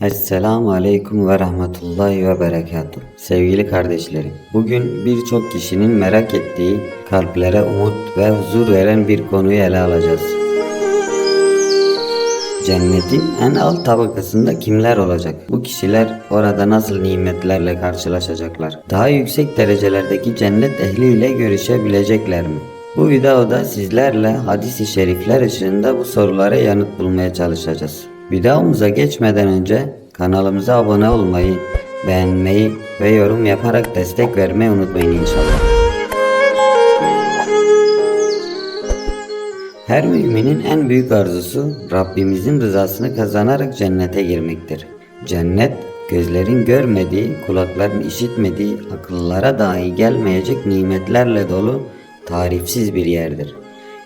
Esselamu Aleyküm ve Rahmetullahi ve Berekatuhu. Sevgili kardeşlerim, bugün birçok kişinin merak ettiği, kalplere umut ve huzur veren bir konuyu ele alacağız. Cennetin en alt tabakasında kimler olacak? Bu kişiler orada nasıl nimetlerle karşılaşacaklar? Daha yüksek derecelerdeki cennet ehliyle görüşebilecekler mi? Bu videoda sizlerle hadis-i şerifler ışığında bu sorulara yanıt bulmaya çalışacağız. Videomuza geçmeden önce kanalımıza abone olmayı, beğenmeyi ve yorum yaparak destek vermeyi unutmayın inşallah. Her müminin en büyük arzusu Rabbimizin rızasını kazanarak cennete girmektir. Cennet gözlerin görmediği, kulakların işitmediği, akıllara dahi gelmeyecek nimetlerle dolu tarifsiz bir yerdir.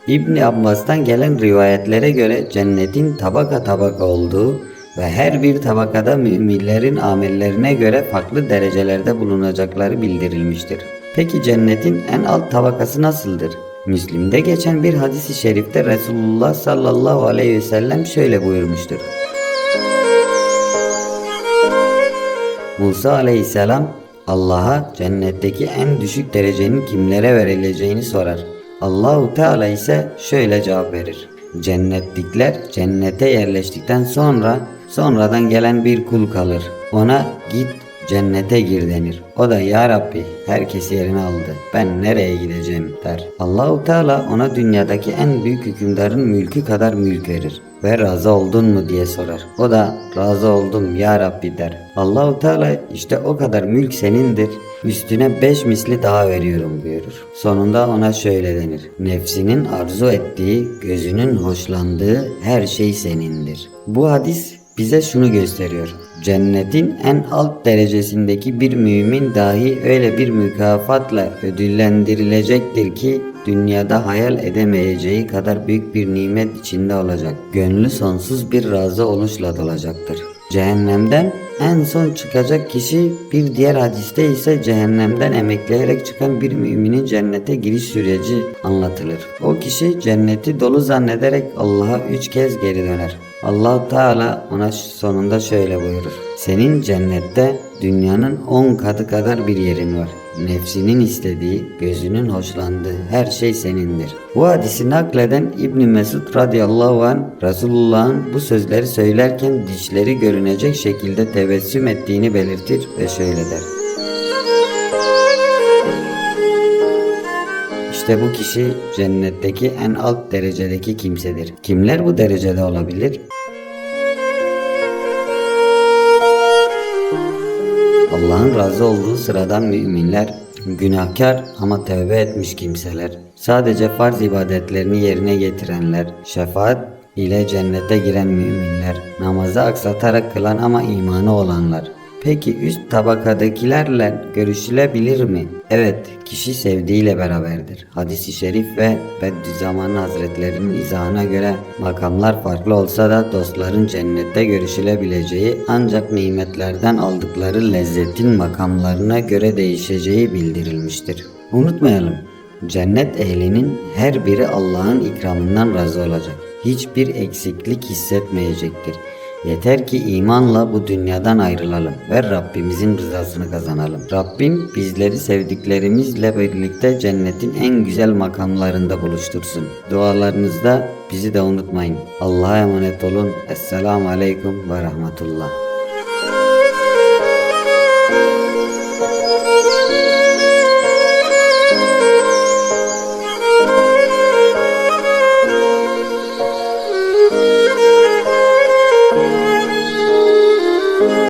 İbni Abbas'tan gelen rivayetlere göre cennetin tabaka tabaka olduğu ve her bir tabakada müminlerin amellerine göre farklı derecelerde bulunacakları bildirilmiştir. Peki cennetin en alt tabakası nasıldır? Müslim'de geçen bir hadis-i şerifte Resulullah sallallahu aleyhi ve sellem şöyle buyurmuştur. Musa aleyhisselam Allah'a cennetteki en düşük derecenin kimlere verileceğini sorar. Allahu Teala ise şöyle cevap verir. Cennetlikler cennete yerleştikten sonra sonradan gelen bir kul kalır. Ona git cennete gir denir. O da ya Rabbi herkes yerini aldı. Ben nereye gideceğim der. Allahu Teala ona dünyadaki en büyük hükümdarın mülkü kadar mülk verir ve razı oldun mu diye sorar. O da razı oldum ya Rabbi der. Allahu Teala işte o kadar mülk senindir. Üstüne beş misli daha veriyorum buyurur. Sonunda ona şöyle denir. Nefsinin arzu ettiği, gözünün hoşlandığı her şey senindir. Bu hadis bize şunu gösteriyor. Cennetin en alt derecesindeki bir mümin dahi öyle bir mükafatla ödüllendirilecektir ki dünyada hayal edemeyeceği kadar büyük bir nimet içinde olacak. Gönlü sonsuz bir razı oluşla dolacaktır. Cehennemden en son çıkacak kişi bir diğer hadiste ise cehennemden emekleyerek çıkan bir müminin cennete giriş süreci anlatılır. O kişi cenneti dolu zannederek Allah'a üç kez geri döner. allah Teala ona sonunda şöyle buyurur. Senin cennette dünyanın on katı kadar bir yerin var. Nefsinin istediği, gözünün hoşlandığı her şey senindir. Bu hadisi nakleden İbn Mesud radıyallahu an Resulullah'ın bu sözleri söylerken dişleri görünecek şekilde tebessüm ettiğini belirtir ve şöyle der. İşte bu kişi cennetteki en alt derecedeki kimsedir. Kimler bu derecede olabilir? Allah'ın razı olduğu sıradan müminler, günahkar ama tövbe etmiş kimseler, sadece farz ibadetlerini yerine getirenler, şefaat ile cennete giren müminler, namazı aksatarak kılan ama imanı olanlar. Peki üst tabakadakilerle görüşülebilir mi? Evet, kişi sevdiğiyle beraberdir. Hadis-i şerif ve Bediüzzaman Hazretlerinin izahına göre makamlar farklı olsa da dostların cennette görüşülebileceği ancak nimetlerden aldıkları lezzetin makamlarına göre değişeceği bildirilmiştir. Unutmayalım, cennet ehlinin her biri Allah'ın ikramından razı olacak. Hiçbir eksiklik hissetmeyecektir. Yeter ki imanla bu dünyadan ayrılalım ve Rabbimizin rızasını kazanalım. Rabbim bizleri sevdiklerimizle birlikte cennetin en güzel makamlarında buluştursun. Dualarınızda bizi de unutmayın. Allah'a emanet olun. Esselamu Aleyküm ve Rahmetullah.